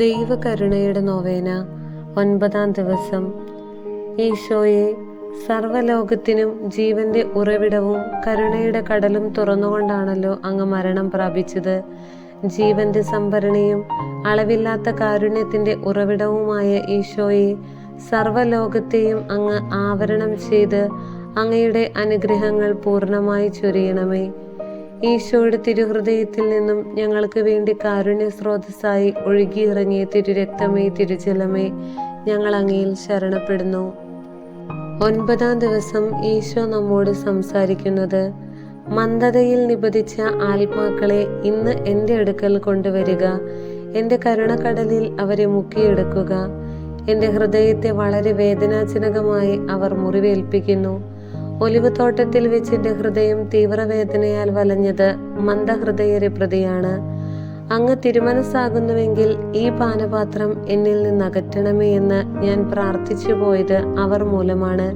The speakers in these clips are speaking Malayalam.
ദൈവകരുണയുടെ നോവേന ഒൻപതാം ദിവസം. ഈശോയെ സർവലോകത്തിനും ജീവന്റെ ഉറവിടവും കരുണയുടെ കടലും തുറന്നുകൊണ്ടാണല്ലോ അങ്ങ് മരണം പ്രാപിച്ചത്. ജീവന്റെ സംഭരണിയും അളവില്ലാത്ത കാരുണ്യത്തിന്റെ ഉറവിടവുമായ ഈശോയെ സർവലോകത്തെയും അങ്ങ് ആവരണം ചെയ്ത് അങ്ങയുടെ അനുഗ്രഹങ്ങൾ പൂർണമായി ചൊരിയണമേ. ഈശോയുടെ തിരുഹൃദയത്തിൽ നിന്നും ഞങ്ങൾക്ക് വേണ്ടി കാരുണ്യ സ്രോതസ്സായി ഒഴുകിയിറങ്ങിയ തിരുരക്തമേ തിരുജലമേ ഞങ്ങൾ അങ്ങയിൽ ശരണപ്പെടുന്നു. ഒൻപതാം ദിവസം ഈശോ നമ്മോട് സംസാരിക്കുന്നത് മന്ദതയിൽ നിബദിച്ച ആത്മാക്കളെ ഇന്ന് എന്റെ അടുക്കൽ കൊണ്ടുവരിക എന്റെ കരുണക്കടലിൽ അവരെ മുക്കിയെടുക്കുക എന്റെ ഹൃദയത്തെ വളരെ വേദനാജനകമായി അവർ മുറിവേൽപ്പിക്കുന്നു. ഒലിവ് തോട്ടത്തിൽ വെച്ച് എന്റെ ഹൃദയം തീവ്രവേദനയാൽ വലഞ്ഞത് മന്ദഹൃദയരെ പ്രതിയാണ്. അങ്ങ് തിരുമനസ്സാകുന്നുവെങ്കിൽ ഈ പാനപാത്രം എന്നിൽ നിന്ന് അകറ്റണമേ എന്ന് ഞാൻ പ്രാർത്ഥിച്ചു പോയത് അവർ മൂലമാണ്.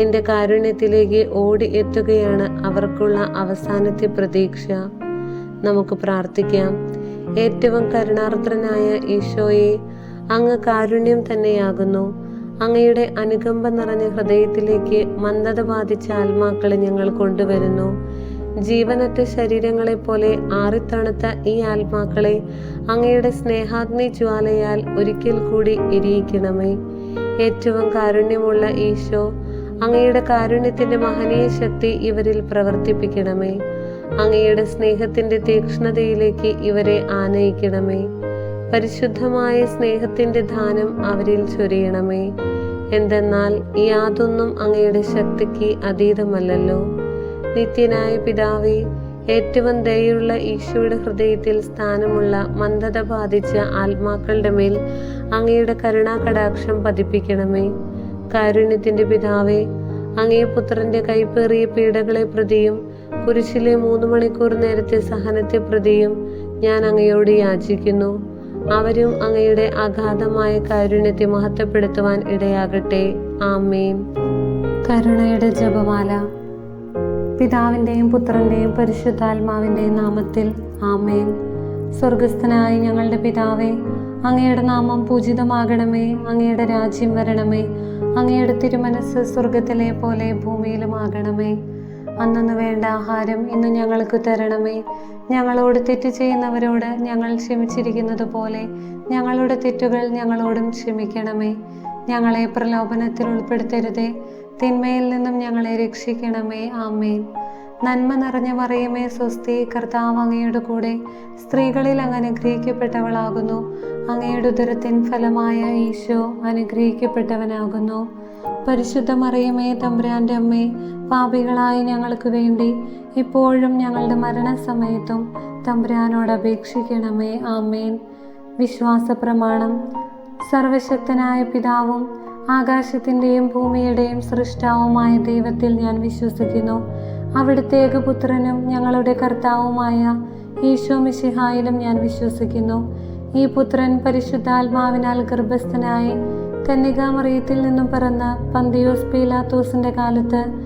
എന്റെ കാരുണ്യത്തിലേക്ക് ഓടി എത്തുകയാണ് അവർക്കുള്ള അവസാനത്തെ പ്രതീക്ഷ. നമുക്ക് പ്രാർത്ഥിക്കാം. ഏറ്റവും കരുണാർദ്രനായ ഈശോയെ അങ്ങ് കാരുണ്യം തന്നെയാകുന്നു. അങ്ങയുടെ അനുകമ്പ നിറഞ്ഞ ഹൃദയത്തിലേക്ക് മന്ദത ബാധിച്ച ആത്മാക്കളെ ഞങ്ങൾ കൊണ്ടുവരുന്നു. ജീവനറ്റ ശരീരങ്ങളെ പോലെ ആറിത്തണുത്ത ഈ ആത്മാക്കളെ അങ്ങയുടെ സ്നേഹാഗ്നി ജ്വാലയാൽ ഒരിക്കൽ കൂടി എരിയിക്കണമേ ഏറ്റവും കാരുണ്യമുള്ള ഈശോ അങ്ങയുടെ കാരുണ്യത്തിന്റെ മഹനീയ ശക്തി ഇവരിൽ പ്രവർത്തിപ്പിക്കണമേ. അങ്ങയുടെ സ്നേഹത്തിന്റെ തീക്ഷ്ണതയിലേക്ക് ഇവരെ ആനയിക്കണമേ. പരിശുദ്ധമായ സ്നേഹത്തിന്റെ ദാനം അവരിൽ ചൊരിയണമേ. എന്തെന്നാൽ യാതൊന്നും അങ്ങയുടെ ശക്തിക്ക് അതീതമല്ലല്ലോ. നിത്യനായ പിതാവേ ഏറ്റവും ദയുള്ള ഈശോയുടെ ഹൃദയത്തിൽ സ്ഥാനമുള്ള മന്ദത ബാധിച്ച ആത്മാക്കളുടെ മേൽ അങ്ങയുടെ കരുണാകടാക്ഷം പതിപ്പിക്കണമേ. കാരുണ്യത്തിന്റെ പിതാവേ അങ്ങേ പുത്രന്റെ കൈപ്പേറിയ പീഡകളെ പ്രതിയും കുരിശിലെ മൂന്ന് മണിക്കൂർ നേരത്തെ സഹനത്തെ പ്രതിയും ഞാൻ അങ്ങയോട് യാചിക്കുന്നു. അവരും അങ്ങയുടെ അഗാധമായ കാരുണ്യത്തെ മഹത്വപ്പെടുത്തുവാൻ ഇടയാകട്ടെ. ആമേൻ. കരുണയുടെ ജപമാല. പിതാവിന്റെയും പുത്രന്റെയും പരിശുദ്ധാത്മാവിന്റെയും നാമത്തിൽ ആമേൻ. സ്വർഗസ്ഥനായ ഞങ്ങളുടെ പിതാവേ അങ്ങയുടെ നാമം പൂജിതമാകണമേ അങ്ങയുടെ രാജ്യം വരണമേ അങ്ങയുടെ തിരുമനസ് സ്വർഗത്തിലെ പോലെ ഭൂമിയിലുമാകണമേ. അന്നു വേണ്ട ആഹാരം ഇന്ന് ഞങ്ങൾക്ക് തരണമേ. ഞങ്ങളോട് തെറ്റ് ചെയ്യുന്നവരോട് ഞങ്ങൾ ക്ഷമിച്ചിരിക്കുന്നത് പോലെ ഞങ്ങളുടെ തെറ്റുകൾ ഞങ്ങളോടും ക്ഷമിക്കണമേ. ഞങ്ങളെ പ്രലോഭനത്തിൽ ഉൾപ്പെടുത്തരുതേ. തിന്മയിൽ നിന്നും ഞങ്ങളെ രക്ഷിക്കണമേ. ആമേൻ. നന്മ നിറഞ്ഞ മറിയമേ സ്വസ്തി കർത്താവ് അങ്ങയുടെ കൂടെ സ്ത്രീകളിൽ അങ്ങ് അനുഗ്രഹിക്കപ്പെട്ടവളാകുന്നു. അങ്ങയുടെ ഉദരത്തിൻ ഫലമായ ഈശോ അനുഗ്രഹിക്കപ്പെട്ടവനാകുന്നു. പരിശുദ്ധ മറിയമേ തമ്പുരാന്റെ അമ്മേ പാപികളായി ഞങ്ങൾക്ക് വേണ്ടി ഇപ്പോഴും ഞങ്ങളുടെ മരണസമയത്തും തമ്പുരാനോട് അപേക്ഷിക്കണമേ. ആമേൻ. വിശ്വാസ പ്രമാണം സർവശക്തനായ പിതാവും ആകാശത്തിന്റെയും ഭൂമിയുടെയും സൃഷ്ടാവുമായ ദൈവത്തിൽ ഞാൻ വിശ്വസിക്കുന്നു. അവിടുത്തെ ഏകപുത്രനും ഞങ്ങളുടെ കർത്താവുമായ ഈശോ മിശിഹായിലും ഞാൻ വിശ്വസിക്കുന്നു. ഈ പുത്രൻ പരിശുദ്ധാത്മാവിനാൽ ഗർഭസ്ഥനായി കന്യകാമറിയത്തിൽ നിന്നും പിറന്ന പന്തിയോസ് പീലാത്തോസിന്റെ കാലത്ത്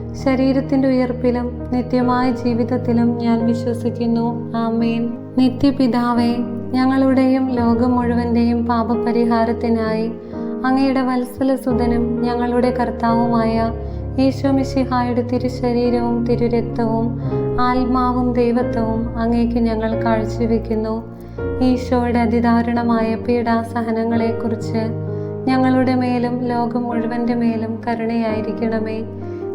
ശരീരത്തിന്റെ ഉയർപ്പിലും നിത്യമായ ജീവിതത്തിലും ഞാൻ വിശ്വസിക്കുന്നു. ആമേൻ. നിത്യപിതാവേ ഞങ്ങളുടെയും ലോകം മുഴുവന്റെയും പാപപരിഹാരത്തിനായി അങ്ങയുടെ വത്സല സുതനും ഞങ്ങളുടെ കർത്താവുമായ ഈശോമിശിഹായുടെ തിരുശരീരവും തിരുരക്തവും ആത്മാവും ദൈവത്വവും അങ്ങേക്ക് ഞങ്ങൾ കാഴ്ചവെക്കുന്നു. ഈശോയുടെ അതിദാരുണമായ പീഡാസഹനങ്ങളെക്കുറിച്ച് ഞങ്ങളുടെ മേലും ലോകം മുഴുവന്റെ മേലും കരുണയായിരിക്കണമേ.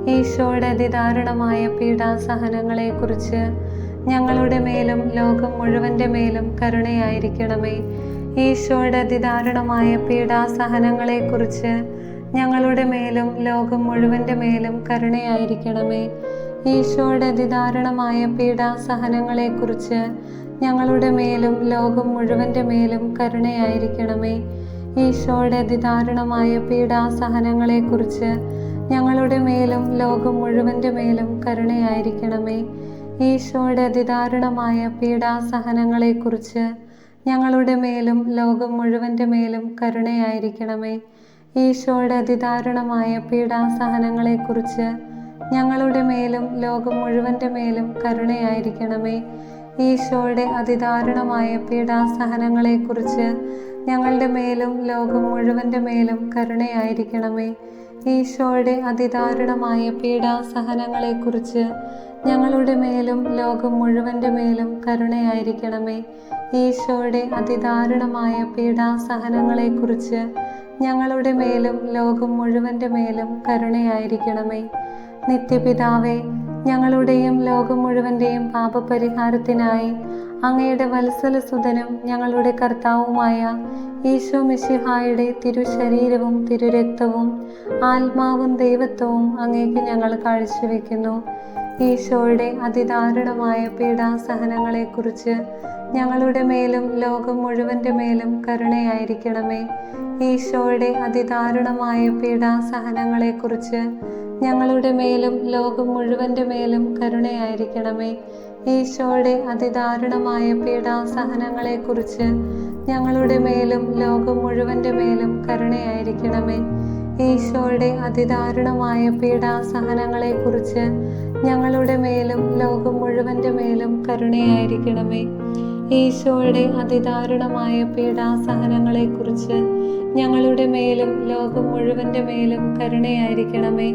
ഈശോയുടെ അതിദാരുണമായ പീഡാസഹനങ്ങളെക്കുറിച്ച് ഞങ്ങളുടെ മേലും ലോകം മുഴുവന്റെ മേലും കരുണയായിരിക്കണമേ. ഈശോയുടെ അതിദാരുണമായ പീഡാസഹനങ്ങളെക്കുറിച്ച് ഞങ്ങളുടെ മേലും ലോകം മുഴുവന്റെ മേലും കരുണയായിരിക്കണമേ. ഈശോയുടെ അതിദാരുണമായ പീഡാസഹനങ്ങളെക്കുറിച്ച് ഞങ്ങളുടെ മേലും ലോകം മുഴുവന്റെ മേലും കരുണയായിരിക്കണമേ. ഈശോയുടെ അതിദാരുണമായ പീഡാസഹനങ്ങളെക്കുറിച്ച് ഞങ്ങളുടെ മേലും ലോകം മുഴുവന്റെ മേലും കരുണയായിരിക്കണമേ. ഈശോയുടെ അതിദാരുണമായ പീഡാസഹനങ്ങളെക്കുറിച്ച് ഞങ്ങളുടെ മേലും ലോകം മുഴുവന്റെ മേലും കരുണയായിരിക്കണമേ. ഈശോയുടെ അതിദാരുണമായ പീഡാസഹനങ്ങളെക്കുറിച്ച് ഞങ്ങളുടെ മേലും ലോകം മുഴുവന്റെ മേലും കരുണയായിരിക്കണമേ. ഈശോയുടെ അതിദാരുണമായ പീഡാസഹനങ്ങളെക്കുറിച്ച് ഞങ്ങളുടെ മേലും ലോകം മുഴുവന്റെ മേലും കരുണയായിരിക്കണമേ. ഈശോയുടെ അതിദാരുണമായ പീഡാസഹനങ്ങളെക്കുറിച്ച് ഞങ്ങളുടെ മേലും ലോകം മുഴുവന്റെ മേലും കരുണയായിരിക്കണമേ. ഈശോയുടെ അതിദാരുണമായ പീഡാസഹനങ്ങളെക്കുറിച്ച് ഞങ്ങളുടെ മേലും ലോകം മുഴുവന്റെ മേലും കരുണയായിരിക്കണമേ. നിത്യപിതാവേ ഞങ്ങളുടെയും ലോകം മുഴുവന്റെയും പാപപരിഹാരത്തിനായി അങ്ങയുടെ വത്സലസുതനും ഞങ്ങളുടെ കർത്താവുമായ ഈശോ മിശിഹായുടെ തിരുശരീരവും തിരുരക്തവും ആത്മാവും ദൈവത്വവും അങ്ങേക്ക് ഞങ്ങൾ കാഴ്ചവെക്കുന്നു. ഈശോയുടെ അതിദാരുണമായ പീഡാസഹനങ്ങളെക്കുറിച്ച് ഞങ്ങളുടെ മേലും ലോകം മുഴുവന്റെ മേലും കരുണയായിരിക്കണമേ. ഈശോയുടെ അതിദാരുണമായ പീഡാസഹനങ്ങളെക്കുറിച്ച് ഞങ്ങളുടെ മേലും ലോകം മുഴുവന്റെ മേലും കരുണയായിരിക്കണമേ. ഈശോയുടെ അതിദാരുണമായ പീഡാസഹനങ്ങളെക്കുറിച്ച് ഞങ്ങളുടെ മേലും ലോകം മുഴുവന്റെ മേലും കരുണയായിരിക്കണമേ. ഈശോയുടെ അതിദാരുണമായ പീഡാസഹനങ്ങളെക്കുറിച്ച് ഞങ്ങളുടെ മേലും ലോകം മുഴുവന്റെ മേലും കരുണയായിരിക്കണമേ. ഈശോയുടെ അതിദാരുണമായ പീഡാസഹനങ്ങളെക്കുറിച്ച് ഞങ്ങളുടെ മേലും ലോകം മുഴുവന്റെ മേലും കരുണയായിരിക്കണമേ.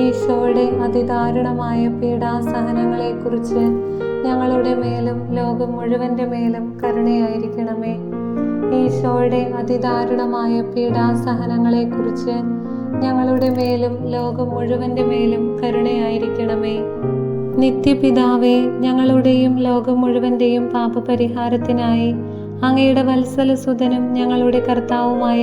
ഈശോയുടെ അതിദാരുണമായ പീഡാസഹനങ്ങളെക്കുറിച്ച് ഞങ്ങളുടെ മേലും ലോകം മുഴുവന്റെ മേലും കരുണയായിരിക്കണമേ. ഈശോയുടെ അതിദാരുണമായ പീഡാസഹനങ്ങളെക്കുറിച്ച് ഞങ്ങളുടെ മേലും ലോകം മുഴുവന്റെ മേലും കരുണയായിരിക്കണമേ. നിത്യപിതാവേ ഞങ്ങളുടെയും ലോകം മുഴുവന്റെയും പാപപരിഹാരത്തിനായി അങ്ങയുടെ വത്സലസുതനും ഞങ്ങളുടെ കർത്താവുമായ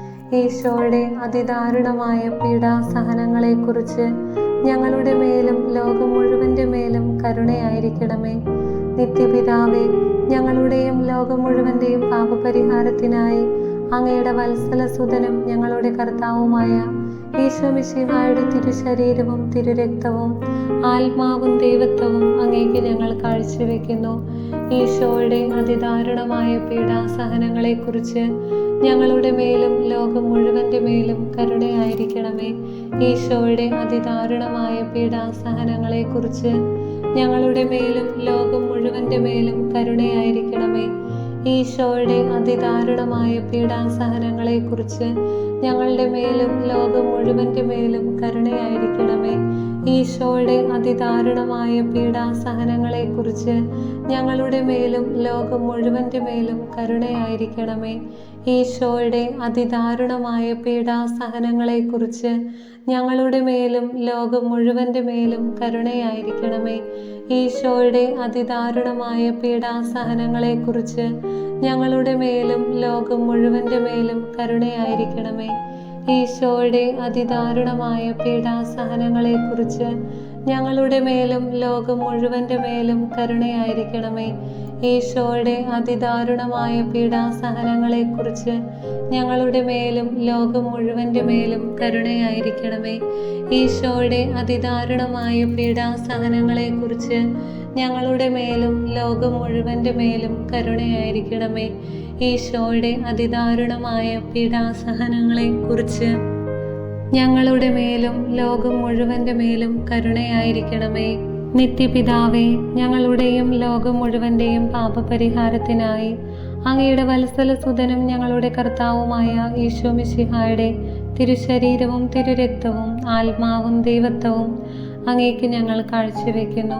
ഈശോയുടെ അതിദാരുണമായ പീഡാസഹനങ്ങളെക്കുറിച്ച് ഞങ്ങളുടെ മേലും ലോകം മുഴുവന്റെ മേലും കരുണയായിരിക്കണമേ. നിത്യപിതാവേ ഞങ്ങളുടെയും ലോകം മുഴുവന്റെയും പാപപരിഹാരത്തിനായി അങ്ങയുടെ വത്സല സുതനും ഞങ്ങളുടെ കർത്താവുമായ ഈശോമിശിഹായുടെ തിരുശരീരവും തിരുരക്തവും ആത്മാവും ദൈവത്വവും അങ്ങേക്ക് ഞങ്ങൾ കാഴ്ചവെക്കുന്നു. ഈശോയുടെ അതിദാരുണമായ പീഡാസഹനങ്ങളെക്കുറിച്ച് ഞങ്ങളുടെ മേലും ലോകം മുഴുവന്റെ മേലും കരുണയായിരിക്കണമേ. ഈശോയുടെ അതിദാരുണമായ പീഡാസഹനങ്ങളെക്കുറിച്ച് ഞങ്ങളുടെ മേലും ലോകം മുഴുവന്റെ മേലും കരുണയായിരിക്കണമേ. ഈശോയുടെ അതിദാരുണമായ പീഡാസഹനങ്ങളെക്കുറിച്ച് ഞങ്ങളുടെ മേലും ലോകം മുഴുവന്റെ മേലും കരുണയായിരിക്കണമേ. ഈശോയുടെ അതിദാരുണമായ പീഡാസഹനങ്ങളെക്കുറിച്ച് ഞങ്ങളുടെ മേലും ലോകം മുഴുവന്റെ മേലും കരുണയായിരിക്കണമേ. ഈശോയുടെ അതിദാരുണമായ പീഡാസഹനങ്ങളെക്കുറിച്ച് ഞങ്ങളുടെ മേലും ലോകം മുഴുവന്റെ മേലും കരുണയായിരിക്കണമേ. ഈശോയുടെ അതിദാരുണമായ പീഡാസഹനങ്ങളെക്കുറിച്ച് ഞങ്ങളുടെ മേലും ലോകം മുഴുവന്റെ മേലും കരുണയായിരിക്കണമേ. ഈശോയുടെ അതിദാരുണമായ പീഡാസഹനങ്ങളെക്കുറിച്ച് ഞങ്ങളുടെ മേലും ലോകം മുഴുവന്റെ മേലും കരുണയായിരിക്കണമേ. ഈശോയുടെ അതിദാരുണമായ പീഡാസഹനങ്ങളെക്കുറിച്ച് ഞങ്ങളുടെ മേലും ലോകം മുഴുവന്റെ മേലും കരുണയായിരിക്കണമേ. ഈശോയുടെ അതിദാരുണമായ പീഡാസഹനങ്ങളെക്കുറിച്ച് ഞങ്ങളുടെ മേലും ലോകം മുഴുവന്റെ മേലും കരുണയായിരിക്കണമേ. ഈശോയുടെ അതിദാരുണമായ പീഡാസഹനങ്ങളെക്കുറിച്ച് ഞങ്ങളുടെ മേലും ലോകം മുഴുവന്റെ മേലും കരുണയായിരിക്കണമേ. നിത്യപിതാവേ ഞങ്ങളുടെയും ലോകം മുഴുവന്റെയും പാപപരിഹാരത്തിനായി അങ്ങയുടെ വത്സല സുതനും ഞങ്ങളുടെ കർത്താവുമായ ഈശോ മിശിഹായുടെ തിരുശരീരവും തിരുരക്തവും ആത്മാവും ദൈവത്വവും അങ്ങേക്ക് ഞങ്ങൾ കാഴ്ചവെക്കുന്നു.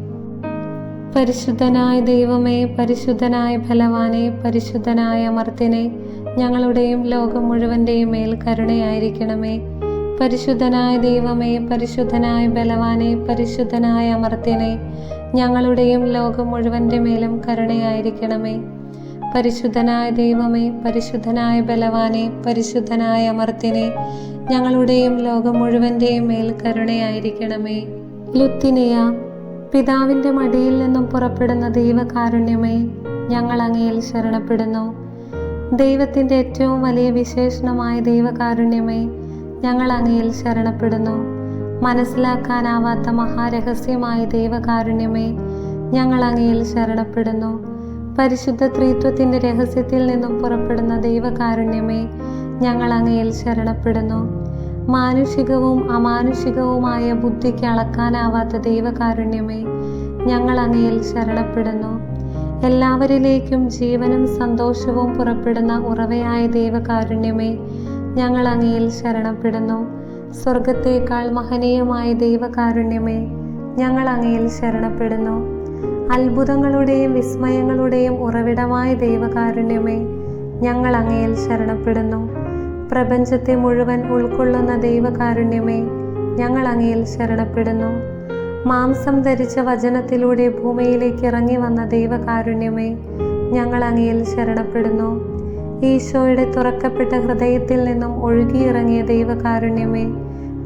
പരിശുദ്ധനായ ദൈവമേ പരിശുദ്ധനായ ഫലവാനെ പരിശുദ്ധനായ അമർത്തിനെ ഞങ്ങളുടെയും ലോകം മുഴുവന്റെയും മേൽ കരുണയായിരിക്കണമേ. പരിശുദ്ധനായ ദൈവമേ പരിശുദ്ധനായ ബലവാനെ പരിശുദ്ധനായ അമർത്തിനെ ഞങ്ങളുടെയും ലോകം മുഴുവന്റെ മേലും കരുണയായിരിക്കണമേ. പരിശുദ്ധനായ ദൈവമേ പരിശുദ്ധനായ ബലവാനെ പരിശുദ്ധനായ അമർത്തിനെ ഞങ്ങളുടെയും ലോകം മുഴുവന്റെയും മേൽ കരുണയായിരിക്കണമേ. ലുത്തിനിയ പിതാവിന്റെ മടിയിൽ നിന്നും പുറപ്പെടുന്ന ദൈവകാരുണ്യമേ ഞങ്ങൾ അങ്ങയിൽ ശരണപ്പെടുന്നു. ദൈവത്തിന്റെ ഏറ്റവും വലിയ വിശേഷണമായ ദൈവകാരുണ്യമേ ഞങ്ങൾ അങ്ങയിൽ ശരണപ്പെടുന്നു. മനസ്സിലാക്കാനാവാത്ത മഹാരഹസ്യമായ ദൈവകാരുണ്യമേ ഞങ്ങൾ അങ്ങയിൽ ശരണപ്പെടുന്നു. പരിശുദ്ധ ത്രിത്വത്തിന്റെ രഹസ്യത്തിൽ നിന്നും പുറപ്പെടുന്ന ദൈവകാരുണ്യമേ ഞങ്ങൾ അങ്ങയിൽ ശരണപ്പെടുന്നു. മാനുഷികവും അമാനുഷികവുമായ ബുദ്ധിക്ക് അളക്കാനാവാത്ത ദൈവകാരുണ്യമേ ഞങ്ങൾ അങ്ങയിൽ ശരണപ്പെടുന്നു. എല്ലാവരിലേക്കും ജീവനും സന്തോഷവും പുറപ്പെടുന്ന ഉറവയായ ദൈവകാരുണ്യമേ ഞങ്ങൾ അങ്ങയിൽ ശരണപ്പെടുന്നു. സ്വർഗത്തേക്കാൾ മഹനീയമായ ദൈവകാരുണ്യമേ ഞങ്ങൾ അങ്ങയിൽ ശരണപ്പെടുന്നു. അത്ഭുതങ്ങളുടെയും വിസ്മയങ്ങളുടെയും ഉറവിടമായ ദൈവകാരുണ്യമേ ഞങ്ങൾ അങ്ങയിൽ ശരണപ്പെടുന്നു. പ്രപഞ്ചത്തെ മുഴുവൻ ഉൾക്കൊള്ളുന്ന ദൈവകാരുണ്യമേ ഞങ്ങൾ അങ്ങയിൽ ശരണപ്പെടുന്നു. മാംസം ധരിച്ച വചനത്തിലൂടെ ഭൂമിയിലേക്ക് ഇറങ്ങി വന്ന ദൈവകാരുണ്യമേ ഞങ്ങൾ അങ്ങയിൽ ശരണപ്പെടുന്നു. ഈശോയുടെ തുറക്കപ്പെട്ട ഹൃദയത്തിൽ നിന്നും ഒഴുകിയിറങ്ങിയ ദൈവകാരുണ്യമേ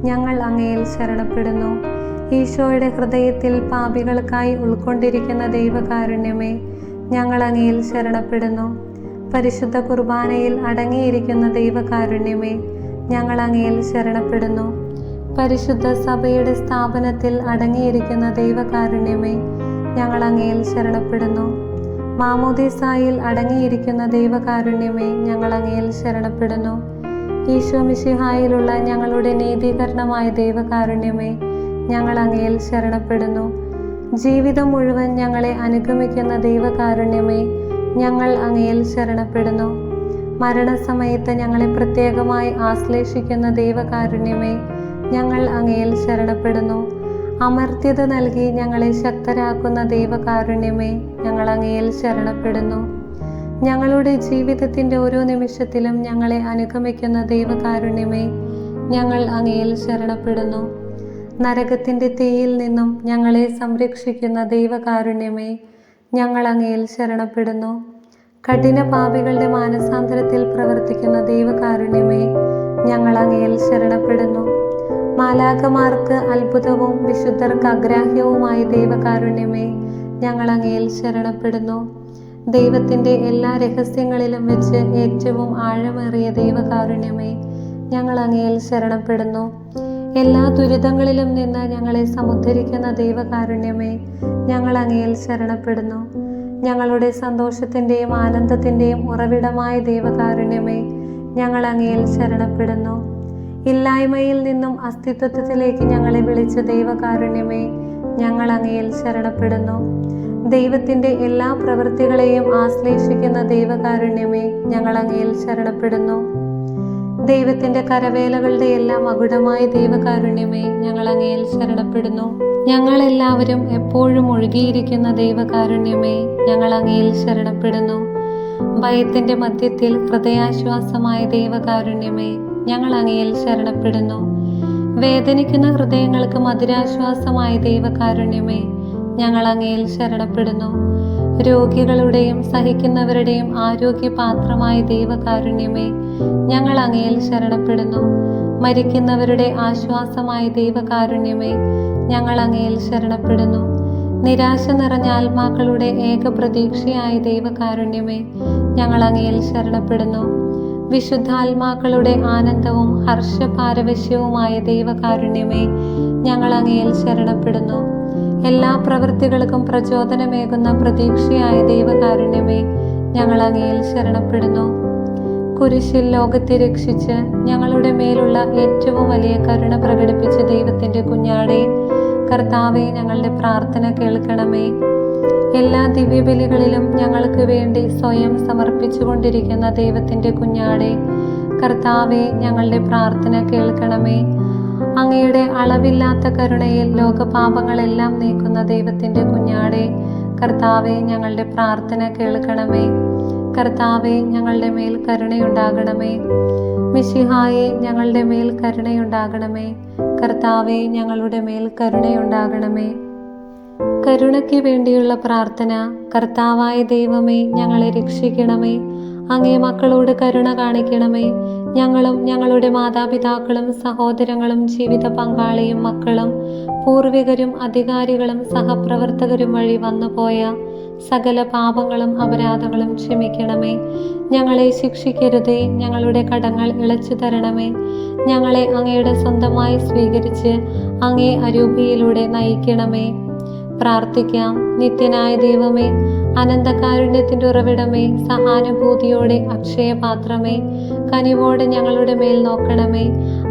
ഞങ്ങൾ അങ്ങയിൽ ശരണപ്പെടുന്നു. ഈശോയുടെ ഹൃദയത്തിൽ പാപികൾക്കായി ഉൾക്കൊണ്ടിരിക്കുന്ന ദൈവകാരുണ്യമേ ഞങ്ങൾ അങ്ങയിൽ ശരണപ്പെടുന്നു. പരിശുദ്ധ കുർബാനയിൽ അടങ്ങിയിരിക്കുന്ന ദൈവകാരുണ്യമേ ഞങ്ങൾ അങ്ങയിൽ ശരണപ്പെടുന്നു. പരിശുദ്ധ സഭയുടെ സ്ഥാപനത്തിൽ അടങ്ങിയിരിക്കുന്ന ദൈവകാരുണ്യമേ ഞങ്ങൾ അങ്ങയിൽ ശരണപ്പെടുന്നു. മാമോദീസായിൽ അടങ്ങിയിരിക്കുന്ന ദൈവകാരുണ്യമേ ഞങ്ങൾ അങ്ങയിൽ ശരണപ്പെടുന്നു. ഈശോ മിശിഹായിലുള്ള ഞങ്ങളുടെ നീതീകരണമായ ദൈവകാരുണ്യമേ ഞങ്ങൾ അങ്ങയിൽ ശരണപ്പെടുന്നു. ജീവിതം മുഴുവൻ ഞങ്ങളെ അനുഗമിക്കുന്ന ദൈവകാരുണ്യമേ ഞങ്ങൾ അങ്ങയിൽ ശരണപ്പെടുന്നു. മരണസമയത്ത് ഞങ്ങളെ പ്രത്യേകമായി ആശ്ലേഷിക്കുന്ന ദൈവകാരുണ്യമേ ഞങ്ങൾ അങ്ങയിൽ ശരണപ്പെടുന്നു. അമർത്യത നൽകി ഞങ്ങളെ ശക്തരാക്കുന്ന ദൈവകാരുണ്യമേ ഞങ്ങൾ അങ്ങയിൽ ശരണപ്പെടുന്നു. ഞങ്ങളുടെ ജീവിതത്തിന്റെ ഓരോ നിമിഷത്തിലും ഞങ്ങളെ അനുഗമിക്കുന്ന ദൈവകാരുണ്യമേ ഞങ്ങൾ അങ്ങയിൽ ശരണപ്പെടുന്നു. നരകത്തിന്റെ തീയിൽ നിന്നും ഞങ്ങളെ സംരക്ഷിക്കുന്ന ദൈവകാരുണ്യമേ ഞങ്ങൾ അങ്ങയിൽ ശരണപ്പെടുന്നു. കഠിന പാപികളുടെ മാനസാന്തരത്തിൽ പ്രവർത്തിക്കുന്ന ദൈവകാരുണ്യമേ ഞങ്ങൾ അങ്ങയിൽ ശരണപ്പെടുന്നു. മാലാകമാർക്ക് അത്ഭുതവും വിശുദ്ധർക്ക് അഗ്രാഹ്യവുമായ ദൈവകാരുണ്യമേ ഞങ്ങൾ അങ്ങയിൽ ശരണപ്പെടുന്നു. ദൈവത്തിന്റെ എല്ലാ രഹസ്യങ്ങളിലും വെച്ച് ഏറ്റവും ആഴമേറിയ ദൈവകാരുണ്യമേ ഞങ്ങൾ അങ്ങയിൽ ശരണപ്പെടുന്നു. എല്ലാ ദുരിതങ്ങളിലും നിന്ന് ഞങ്ങളെ സമുദ്ധരിക്കുന്ന ദൈവകാരുണ്യമേ ഞങ്ങൾ അങ്ങയിൽ ശരണപ്പെടുന്നു. ഞങ്ങളുടെ സന്തോഷത്തിന്റെയും ആനന്ദത്തിന്റെയും ഉറവിടമായ ദൈവകാരുണ്യമേ ഞങ്ങൾ അങ്ങയിൽ ശരണപ്പെടുന്നു. ഇല്ലായ്മയിൽ നിന്നും അസ്തിത്വത്തിലേക്ക് ഞങ്ങളെ വിളിച്ച ദൈവകാരുണ്യമേ ഞങ്ങൾ അങ്ങയിൽ ശരണപ്പെടുന്നു. ദൈവത്തിന്റെ എല്ലാ പ്രവൃത്തികളെയും ആശ്ലേഷിക്കുന്ന ദൈവകാരുണ്യമേ ഞങ്ങൾ അങ്ങയിൽ ശരണപ്പെടുന്നു. ദൈവത്തിന്റെ കരവേലകളുടെ എല്ലാം അകുടമായ ദൈവകാരുണ്യമേ ഞങ്ങൾ അങ്ങയിൽ ശരണപ്പെടുന്നു. ഞങ്ങൾ എല്ലാവരും എപ്പോഴും ഒഴുകിയിരിക്കുന്ന ദൈവകാരുണ്യമേ ഞങ്ങൾ അങ്ങയിൽ ശരണപ്പെടുന്നു. ഭയത്തിന്റെ മധ്യത്തിൽ ഹൃദയാശ്വാസമായ ദൈവകാരുണ്യമേ ഞങ്ങൾ അങ്ങയിൽ ശരണപ്പെടുന്നു. വേദനിക്കുന്ന ഹൃദയങ്ങൾക്ക് മധുരാശ്വാസമായ ദൈവകാരുണ്യമേ ഞങ്ങൾ അങ്ങയിൽ ശരണപ്പെടുന്നു. രോഗികളുടെയും സഹിക്കുന്നവരുടെയും ആരോഗ്യപാത്രമായ ദൈവകാരുണ്യമേ ഞങ്ങൾ അങ്ങയിൽ ശരണപ്പെടുന്നു. മരിക്കുന്നവരുടെ ആശ്വാസമായ ദൈവകാരുണ്യമേ ഞങ്ങൾ അങ്ങയിൽ ശരണപ്പെടുന്നു. നിരാശ നിറഞ്ഞ ആത്മാക്കളുടെ ഏക പ്രതീക്ഷയായ ദൈവകാരുണ്യമേ ഞങ്ങൾ അങ്ങയിൽ ശരണപ്പെടുന്നു. വിശുദ്ധാത്മാക്കളുടെ ആനന്ദവും ഹർഷപാരവശ്യവുമായ ദൈവകാരുണ്യമേ ഞങ്ങൾ അങ്ങയിൽ ശരണപ്പെടുന്നു. എല്ലാ പ്രവൃത്തികൾക്കും പ്രചോദനമേകുന്ന പ്രതീക്ഷയായ ദൈവകാരുണ്യമേ ഞങ്ങൾ അങ്ങയിൽ ശരണപ്പെടുന്നു. കുരിശിൽ ലോകത്തെ രക്ഷിച്ച് ഞങ്ങളുടെ മേലുള്ള ഏറ്റവും വലിയ കരുണ പ്രകടിപ്പിച്ച ദൈവത്തിന്റെ കുഞ്ഞാടെ കർത്താവെ ഞങ്ങളുടെ പ്രാർത്ഥന കേൾക്കണമേ. എല്ലാ ദിവ്യബലികളിലും ഞങ്ങൾക്ക് വേണ്ടി സ്വയം സമർപ്പിച്ചുകൊണ്ടിരിക്കുന്ന ദൈവത്തിന്റെ കുഞ്ഞാടെ കർത്താവെ ഞങ്ങളുടെ പ്രാർത്ഥന കേൾക്കണമേ. അങ്ങയുടെ അളവില്ലാത്ത കരുണയിൽ ലോകപാപങ്ങളെല്ലാം നീക്കുന്ന ദൈവത്തിന്റെ കുഞ്ഞാടെ കർത്താവെ ഞങ്ങളുടെ പ്രാർത്ഥന കേൾക്കണമേ. കർത്താവെ ഞങ്ങളുടെ മേൽ കരുണയുണ്ടാകണമേ. മിശിഹായെ ഞങ്ങളുടെ മേൽ കരുണയുണ്ടാകണമേ. കർത്താവെ ഞങ്ങളുടെ മേൽ കരുണയുണ്ടാകണമേ. കരുണയ്ക്ക് വേണ്ടിയുള്ള പ്രാർത്ഥന കർത്താവായ ദൈവമേ ഞങ്ങളെ രക്ഷിക്കണമേ. അങ്ങേ മക്കളോട് കരുണ കാണിക്കണമേ. ഞങ്ങളും ഞങ്ങളുടെ മാതാപിതാക്കളും സഹോദരങ്ങളും ജീവിത പങ്കാളിയും മക്കളും പൂർവികരും അധികാരികളും സഹപ്രവർത്തകരും വഴി വന്നുപോയ സകല പാപങ്ങളും അപരാധങ്ങളും ക്ഷമിക്കണമേ. ഞങ്ങളെ ശിക്ഷിക്കരുതേ. ഞങ്ങളുടെ കടങ്ങൾ ഇളച്ചു തരണമേ. ഞങ്ങളെ അങ്ങയുടെ സ്വന്തമായി സ്വീകരിച്ച് അങ്ങേ അരൂപിയിലൂടെ നയിക്കണമേ. പ്രാർത്ഥിക്കാം. നിത്യനായ ദൈവമേ അനന്തകാരുണ്യത്തിന്റെ ഉറവിടമേ സഹാനുഭൂതിയോടെ അക്ഷയപാത്രമേ കനിവോടെ ഞങ്ങളുടെ മേൽ നോക്കണമേ.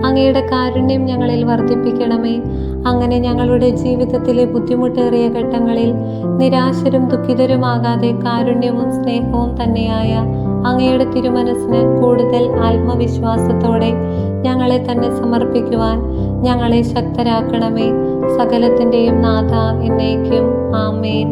അങ്ങയുടെ കാരുണ്യം ഞങ്ങളിൽ വർദ്ധിപ്പിക്കണമേ. അങ്ങനെ ഞങ്ങളുടെ ജീവിതത്തിലെ ബുദ്ധിമുട്ടേറിയ ഘട്ടങ്ങളിൽ നിരാശരും ദുഃഖിതരുമാകാതെ കാരുണ്യവും സ്നേഹവും തന്നെയായ അങ്ങയുടെ തിരുമനസ്സിന് കൂടുതൽ ആത്മവിശ്വാസത്തോടെ ഞങ്ങളെ തന്നെ സമർപ്പിക്കുവാൻ ഞങ്ങളെ ശക്തരാക്കണമേ. സകലത്തിന്റെയും നാഥ എന്നേക്കും. ആമേൻ.